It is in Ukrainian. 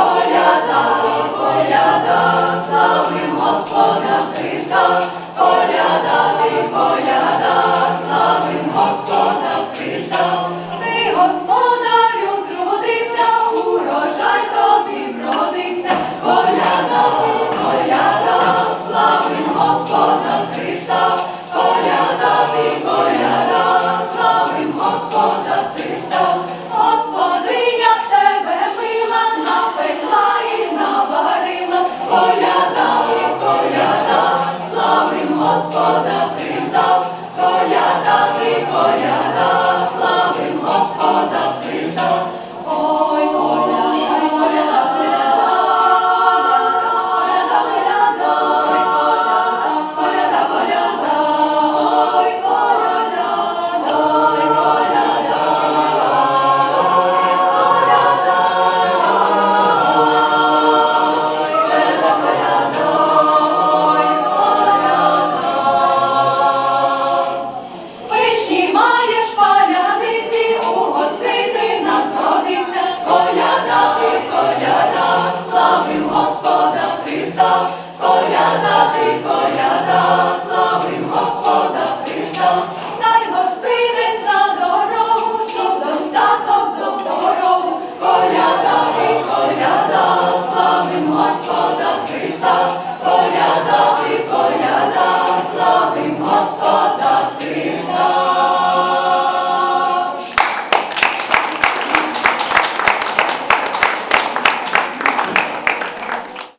Коляда, коляда, славим Господа Христа, коляда ти, коляда, славим Господа Христа, ти Господарю трудився, урожай тобі бродився, коляда, коляда, славим Господа Христа, коляда. Father. Христа, ти, коляда, славим Господа Христа, дай гостинець на дорогу, щоб достаток до порогу, коляда ти, коляда, славим Господа Христа, коляда ти, коляда.